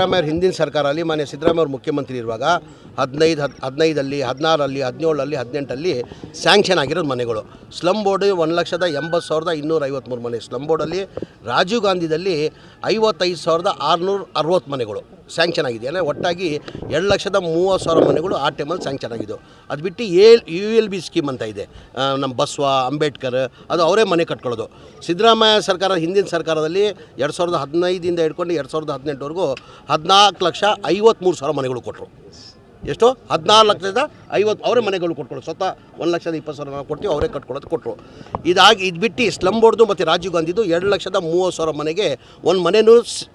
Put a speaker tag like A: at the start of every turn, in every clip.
A: ಸಿದ್ದರಾಮಯ್ಯ ಹಿಂದಿನ ಸರ್ಕಾರಲ್ಲಿ ಮಾನ್ಯ ಸಿದ್ದರಾಮಯ್ಯ ಅವರು ಮುಖ್ಯಮಂತ್ರಿ ಇರುವಾಗ ಹದಿನೈದು, ಹದ್, ಹದಿನೈದಲ್ಲಿ, ಹದಿನಾರಲ್ಲಿ ಹದಿನೇಳರಲ್ಲಿ ಹದಿನೆಂಟಲ್ಲಿ ಸ್ಯಾಂಕ್ಷನ್ ಆಗಿರೋದು ಮನೆಗಳು. ಸ್ಲಮ್ ಬೋರ್ಡ್ ಒಂದು ಲಕ್ಷದ ಎಂಬತ್ತು ಸಾವಿರದ ಇನ್ನೂರ ಐವತ್ತ್ಮೂರು ಮನೆ. ಸ್ಲಮ್ ಬೋರ್ಡಲ್ಲಿ ರಾಜೀವ್ ಗಾಂಧಿದಲ್ಲಿ ಐವತ್ತೈದು ಸಾವಿರದ ಆರುನೂರ ಅರವತ್ತು ಮನೆಗಳು. ಸ್ಯಾಂಕ್ಷನ್ ಆಗಿದೆ. ಅಂದರೆ ಒಟ್ಟಾಗಿ ಎರಡು ಲಕ್ಷದ ಮೂವತ್ತು ಸಾವಿರ ಮನೆಗಳು ಆ ಟೈಮಲ್ಲಿ ಸ್ಯಾಂಕ್ಷನ್ ಆಗಿದ್ದವು ಅದು ಬಿಟ್ಟು A U L B scheme ಅಂತ ಇದೆ. ನಮ್ಮ ಬಸ್ವ, ಅಂಬೇಡ್ಕರ್, ಅದು ಅವರೇ ಮನೆ ಕಟ್ಕೊಳ್ಳೋದು. ಸಿದ್ದರಾಮಯ್ಯ ಸರ್ಕಾರ, ಹಿಂದಿನ ಸರ್ಕಾರದಲ್ಲಿ ಎರಡು ಸಾವಿರದ ಹದಿನೈದಿಂದ ಹಿಡ್ಕೊಂಡು ಎರಡು ಸಾವಿರದ ಹದಿನೆಂಟುವರೆಗೂ ಹದಿನಾಲ್ಕು ಲಕ್ಷ ಐವತ್ತ್ಮೂರು ಸಾವಿರ ಮನೆಗಳು ಕೊಟ್ಟರು ಎಷ್ಟು? ಹದಿನಾರು ಲಕ್ಷದ ಐವತ್ತು ಅವರೇ ಮನೆಗಳು ಕೊಟ್ಕೊಳ್ಳೋದು. ಸ್ವತಃ ಒಂದು ಲಕ್ಷದ ಇಪ್ಪತ್ತು ಸಾವಿರ ನಾವು ಕೊಡ್ತೀವಿ, ಅವರೇ ಕಟ್ಕೊಳ್ಳೋದು ಕೊಟ್ಟರು ಇದಾಗಿ ಇದು ಬಿಟ್ಟು ಸ್ಲಮ್ ಬೋರ್ಡ್ದು ಮತ್ತು ರಾಜೀವ್ ಗಾಂಧಿದು ಎರಡು ಲಕ್ಷದ ಮೂವತ್ತು ಸಾವಿರ ಮನೆಗೆ ಒಂದು ಮನೆಯೂ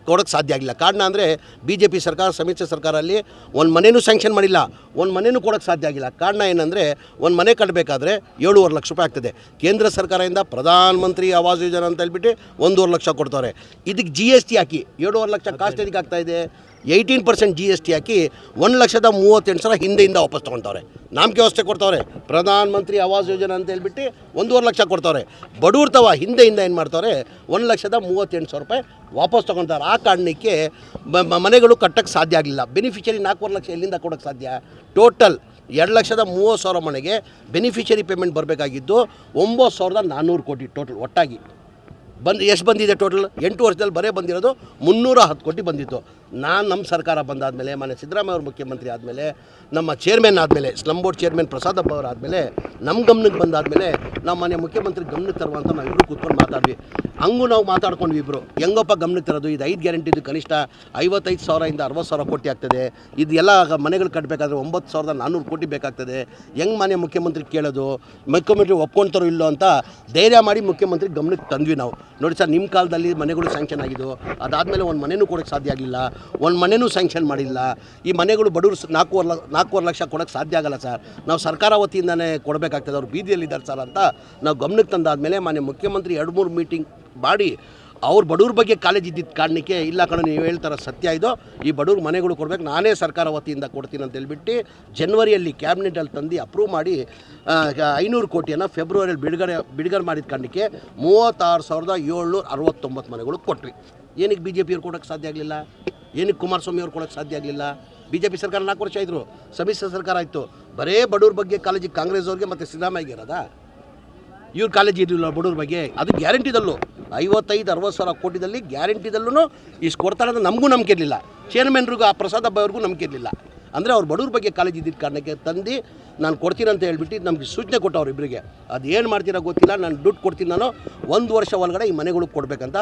A: ಕೊಡೋಕ್ಕೆ ಸಾಧ್ಯ ಆಗಿಲ್ಲ. ಕಾರಣ ಅಂದರೆ ಬಿ ಜೆ ಪಿ ಸರ್ಕಾರ ಸಮ್ಮಿಶ್ರ ಸರ್ಕಾರಲ್ಲಿ ಒಂದು ಮನೆಯೂ ಸ್ಯಾಂಕ್ಷನ್ ಮಾಡಿಲ್ಲ. ಒಂದು ಮನೆಯೂ ಕೊಡೋಕ್ಕೆ ಸಾಧ್ಯ ಆಗಿಲ್ಲ. ಕಾರಣ ಏನಂದರೆ ಒಂದು ಮನೆ ಕಟ್ಟಬೇಕಾದ್ರೆ ಏಳುವರೆ ಲಕ್ಷ ರೂಪಾಯಿ ಆಗ್ತದೆ. ಕೇಂದ್ರ ಸರ್ಕಾರದಿಂದ ಪ್ರಧಾನ ಮಂತ್ರಿ ಆವಾಸ್ ಯೋಜನೆ ಅಂತ ಹೇಳ್ಬಿಟ್ಟು ಒಂದೂವರೆ ಲಕ್ಷ ಕೊಡ್ತಾರೆ. ಇದಕ್ಕೆ ಜಿ ಎಸ್ ಟಿ ಹಾಕಿ ಏಳುವರೆ ಲಕ್ಷ ಕಾಸ್ಟ್ ಇದಕ್ಕೆ ಆಗ್ತಾ ಇದೆ? Eighteen percent G S T ಹಾಕಿ ಒಂದು ಲಕ್ಷದ ಮೂವತ್ತೆಂಟು ಸಾವಿರ ಹಿಂದೆಯಿಂದ ವಾಪಸ್ ತೊಗೊತವ್ರೆ. ನಾಮಕೆ ವ್ಯವಸ್ಥೆ ಕೊಡ್ತವ್ರೆ. ಪ್ರಧಾನ ಮಂತ್ರಿ ಆವಾಸ್ ಯೋಜನೆ ಅಂತ ಹೇಳ್ಬಿಟ್ಟು ಒಂದೂವರೆ ಲಕ್ಷ ಕೊಡ್ತವ್ರೆ. ಬಡವ್ರ ತವ ಹಿಂದೆಯಿಂದ ಏನು ಮಾಡ್ತವ್ರೆ? ಒಂದು ಲಕ್ಷದ ಮೂವತ್ತೆಂಟು ಸಾವಿರ ರೂಪಾಯಿ ವಾಪಸ್ ತೊಗೊತಾರೆ ಆ ಕಾರಣಕ್ಕೆ ಮನೆಗಳು ಕಟ್ಟಕ್ಕೆ ಸಾಧ್ಯ ಆಗಲಿಲ್ಲ. ಬೆನಿಫಿಷರಿ ನಾಲ್ಕೂವರೆ ಲಕ್ಷ ಎಲ್ಲಿಂದ ಕೊಡೋಕ್ಕೆ ಸಾಧ್ಯ? ಟೋಟಲ್ ಎರಡು ಲಕ್ಷದ ಮೂವತ್ತು ಸಾವಿರ ಮನೆಗೆ ಬೆನಿಫಿಷರಿ ಪೇಮೆಂಟ್ ಬರಬೇಕಾಗಿದ್ದು ಒಂಬತ್ತು ಸಾವಿರದ ನಾನ್ನೂರು ಕೋಟಿ ಟೋಟಲ್ ಒಟ್ಟಾಗಿ. ಬಂದು, ಎಷ್ಟು ಬಂದಿದೆ ಟೋಟಲ್ ಎಂಟು ವರ್ಷದಲ್ಲಿ ಬರೇ ಬಂದಿರೋದು ಮುನ್ನೂರ ಹತ್ತು ಕೋಟಿ ಬಂದಿತ್ತು. ನಾನು ನಮ್ಮ ಸರ್ಕಾರ ಬಂದಾದಮೇಲೆ, ಮಾನ್ಯ ಸಿದ್ದರಾಮಯ್ಯ ಅವರು ಮುಖ್ಯಮಂತ್ರಿ ಆದಮೇಲೆ, ನಮ್ಮ ಚೇರ್ಮನ್ ಆದಮೇಲೆ ಸ್ಲಮ್ ಬೋರ್ಡ್ ಚೇರ್ಮನ್ ಪ್ರಸಾದಪ್ಪ ಅವರು ಆದಮೇಲೆ ನಮ್ಮ ಗಮನಕ್ಕೆ ಬಂದಾದಮೇಲೆ ನಮ್ಮ ಮಾನ್ಯ ಮುಖ್ಯಮಂತ್ರಿ ಗಮನಕ್ಕೆ ತರುವಂತ ನಾವು ಇಬ್ಬರು ಕೂತ್ಕೊಂಡು ಮಾತಾಡ್ವಿ ಹಂಗೂ ನಾವು ಮಾತಾಡ್ಕೊಂಡ್ವಿ ಇಬ್ಬರು ಹೆಂಗಪ್ಪ ಗಮನಕ್ಕೆ ತರೋದು? ಇದು ಐದು ಗ್ಯಾರಂಟಿದು ಕನಿಷ್ಠ ಐವತ್ತೈದು ಸಾವಿರದಿಂದ ಅರವತ್ತು ಸಾವಿರ ಕೋಟಿ ಆಗ್ತದೆ. ಇದೆಲ್ಲ ಮನೆಗಳು ಕಟ್ಟಬೇಕಾದ್ರೆ ಒಂಬತ್ತು ಸಾವಿರದ ನಾನ್ನೂರು ಕೋಟಿ ಬೇಕಾಗ್ತದೆ. ಹೆಂಗೆ ಮಾನ್ಯ ಮುಖ್ಯಮಂತ್ರಿ ಕೇಳೋದು? ಮುಖ್ಯಮಂತ್ರಿ ಒಪ್ಕೊಳ್ತಾರೋ ಇಲ್ಲೋ ಅಂತ ಧೈರ್ಯ ಮಾಡಿ ಮುಖ್ಯಮಂತ್ರಿ ಗಮನಕ್ಕೆ ತಂದ್ವಿ ನಾವು. ನೋಡಿ ಸರ್ ನಿಮ್ಮ ಕಾಲದಲ್ಲಿ ಮನೆಗಳು ಸ್ಯಾಂಕ್ಷನ್ ಆಗಿದ್ದು, ಅದಾದಮೇಲೆ ಒಂದು ಮನೆಯೂ ಕೊಡೋಕ್ಕೆ ಸಾಧ್ಯ ಆಗಲಿಲ್ಲ. ಒಂದು ಮನೆಯೂ ಸ್ಯಾಂಕ್ಷನ್ ಮಾಡಿಲ್ಲ. ಈ ಮನೆಗಳು ಬಡವರು ನಾಲ್ಕೂವರೆ ಲ, ನಾಲ್ಕೂವರೆ ಲಕ್ಷ ಕೊಡೋಕ್ಕೆ ಸಾಧ್ಯ ಆಗಲ್ಲ ಸರ್. ನಾವು ಸರ್ಕಾರ ವತಿಯಿಂದನೇ ಕೊಡಬೇಕಾಗ್ತದೆ. ಅವ್ರು ಬೀದಿಯಲ್ಲಿದ್ದಾರೆ ಸರ್ ಅಂತ ನಾವು ಗಮನಕ್ಕೆ ತಂದಾದಮೇಲೆ ಮಾನ್ಯ ಮುಖ್ಯಮಂತ್ರಿ ಎರಡು ಮೂರು ಮೀಟಿಂಗ್ ಮಾಡಿ ಅವ್ರ ಬಡವ್ರ ಬಗ್ಗೆ ಕಾಲೇಜ್ ಇದ್ದಿದ್ದ ಕಾರಣಕ್ಕೆ ಇಲ್ಲ ಕಣ, ನೀವು ಹೇಳ್ತಾರ ಸತ್ಯ ಇದು. ಈ ಬಡವ್ರ ಮನೆಗಳು ಕೊಡಬೇಕು, ನಾನೇ ಸರ್ಕಾರ ವತಿಯಿಂದ ಕೊಡ್ತೀನಿ ಅಂತ ಹೇಳ್ಬಿಟ್ಟು ಜನ್ವರಿಯಲ್ಲಿ ಕ್ಯಾಬಿನೆಟಲ್ಲಿ ತಂದು ಅಪ್ರೂವ್ ಮಾಡಿ ಐನೂರು ಕೋಟಿಯನ್ನು ಫೆಬ್ರವರಿಯಲ್ಲಿ ಬಿಡುಗಡೆ ಬಿಡುಗಡೆ ಮಾಡಿದ ಕಾರಣಕ್ಕೆ ಮೂವತ್ತಾರು ಸಾವಿರದ ಏಳ್ನೂರ ಅರವತ್ತೊಂಬತ್ತು ಮನೆಗಳು ಕೊಟ್ವಿ. ಏನಕ್ಕೆ ಬಿ ಜೆ ಪಿಯವ್ರು ಕೊಡೋಕ್ಕೆ ಸಾಧ್ಯ ಆಗಲಿಲ್ಲ? ಏನಕ್ಕೆ ಕುಮಾರಸ್ವಾಮಿ ಅವ್ರು ಕೊಡೋಕ್ಕೆ ಸಾಧ್ಯ ಆಗಲಿಲ್ಲ? ಬಿ ಜೆ ಪಿ ಸರ್ಕಾರ ನಾಲ್ಕು ವರ್ಷ ಇದ್ದರು ಸಮ್ಮಿಶ್ರ ಸರ್ಕಾರ ಆಯಿತು. ಬರೇ ಬಡವ್ರ ಬಗ್ಗೆ ಕಾಲೇಜಿಗೆ ಕಾಂಗ್ರೆಸ್ ಅವ್ರಿಗೆ ಮತ್ತು ಸಿದ್ದರಾಮಯ್ಯಗೆ ಇರೋದಾ? ಇವ್ರ ಕಾಲೇಜ್ ಇರಲಿಲ್ಲ ಬಡವ್ರ ಬಗ್ಗೆ. ಅದು ಗ್ಯಾರಂಟಿದಲ್ಲೂ ಐವತ್ತೈದು, ಅರವತ್ತು ಸಾವಿರ ಕೋಟಿದಲ್ಲಿ ಗ್ಯಾರಂಟಿದಲ್ಲೂ ಇಷ್ಟು ಕೊಡ್ತಾರೆ ಅಂತ ನಮಗೂ ನಂಬಿಕೆ ಇರಲಿಲ್ಲ. ಚೇರ್ಮನ್ರಿಗೂ ಆ ಪ್ರಸಾದ್ ಹಬ್ಬ ನಂಬಿಕೆ ಇರಲಿಲ್ಲ. ಅಂದರೆ ಅವ್ರು ಬಡವ್ರ ಬಗ್ಗೆ ಕಾಲೇಜ್ ಇದ್ದಿದ್ದ ಕಾರಣಕ್ಕೆ ತಂದು ನಾನು ಕೊಡ್ತೀನಿ ಅಂತ ಹೇಳ್ಬಿಟ್ಟು ನಮಗೆ ಸೂಚನೆ ಕೊಟ್ಟವ್ರು ಇಬ್ಬರಿಗೆ ಅದು ಏನು ಮಾಡ್ತೀರಾ ಗೊತ್ತಿಲ್ಲ. ನಾನು ದುಡ್ಡು ಕೊಡ್ತೀನಿ ನಾನು. ಒಂದು ವರ್ಷ ಒಳಗಡೆ ಈ ಮನೆಗಳಿಗೆ ಕೊಡಬೇಕಂತ.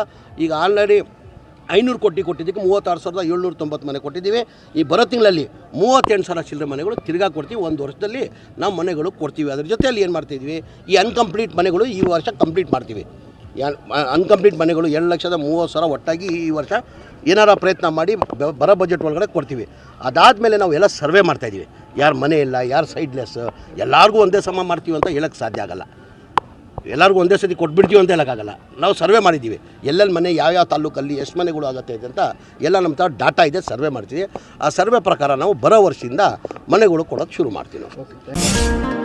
A: ಈಗ ಆಲ್ರೆಡಿ ಐನೂರು ಕೋಟಿ ಕೊಟ್ಟಿದ್ದಕ್ಕೆ ಮೂವತ್ತಾರು ಸಾವಿರದ ಏಳ್ನೂರ ತೊಂಬತ್ತು ಮನೆ ಕೊಟ್ಟಿದ್ದೀವಿ. ಈ ಬರೋ ತಿಂಗಳಲ್ಲಿ ಮೂವತ್ತೆಂಟು ಸಾವಿರ ಚಿಲ್ಲರೆ ಮನೆಗಳು ತಿರ್ಗಾ ಕೊಡ್ತೀವಿ. ಒಂದು ವರ್ಷದಲ್ಲಿ ನಾವು ಮನೆಗಳು ಕೊಡ್ತೀವಿ. ಅದ್ರ ಜೊತೆಯಲ್ಲಿ ಏನು ಮಾಡ್ತಿದ್ವಿ ಈ ಅನ್ಕಂಪ್ಲೀಟ್ ಮನೆಗಳು ಈ ವರ್ಷ ಕಂಪ್ಲೀಟ್ ಮಾಡ್ತೀವಿ. ಅನ್ಕಂಪ್ಲೀಟ್ ಮನೆಗಳು ಎರಡು ಲಕ್ಷದ ಮೂವತ್ತು ಸಾವಿರ ಒಟ್ಟಾಗಿ ಈ ವರ್ಷ ಏನಾರ ಪ್ರಯತ್ನ ಮಾಡಿ ಬರೋ ಬಜೆಟ್ ಒಳಗಡೆ ಕೊಡ್ತೀವಿ. ಅದಾದಮೇಲೆ ನಾವು ಎಲ್ಲ ಸರ್ವೆ ಮಾಡ್ತಾಯಿದ್ದೀವಿ ಯಾರು ಮನೆ ಇಲ್ಲ, ಯಾರು ಸೈಡ್ಲೆಸ್ ಎಲ್ಲರಿಗೂ ಒಂದೇ ಸಮ ಮಾಡ್ತೀವಿ ಅಂತ ಹೇಳೋಕ್ಕೆ ಸಾಧ್ಯ ಆಗಲ್ಲ. ಎಲ್ಲರಿಗೂ ಒಂದೇ ಸತಿ ಕೊಟ್ಬಿಡ್ತೀವಿ ಅಂತ ಹೇಳೋಕ್ಕಾಗಲ್ಲ. ನಾವು ಸರ್ವೆ ಮಾಡಿದ್ದೀವಿ. ಎಲ್ಲೆಲ್ಲಿ ಮನೆ ಯಾವ್ಯಾವ ತಾಲೂಕಲ್ಲಿ ಎಷ್ಟು ಮನೆಗಳು ಆಗುತ್ತೆ ಅಂತ ಎಲ್ಲ ನಮ್ಮ ಥರ ಡಾಟಾ ಇದೆ, ಸರ್ವೆ ಮಾಡ್ತೀವಿ. ಆ ಸರ್ವೆ ಪ್ರಕಾರ ನಾವು ಬರೋ ವರ್ಷದಿಂದ ಮನೆಗಳು ಕೊಡೋಕ್ಕೆ ಶುರು ಮಾಡ್ತೀವಿ ನಾವು.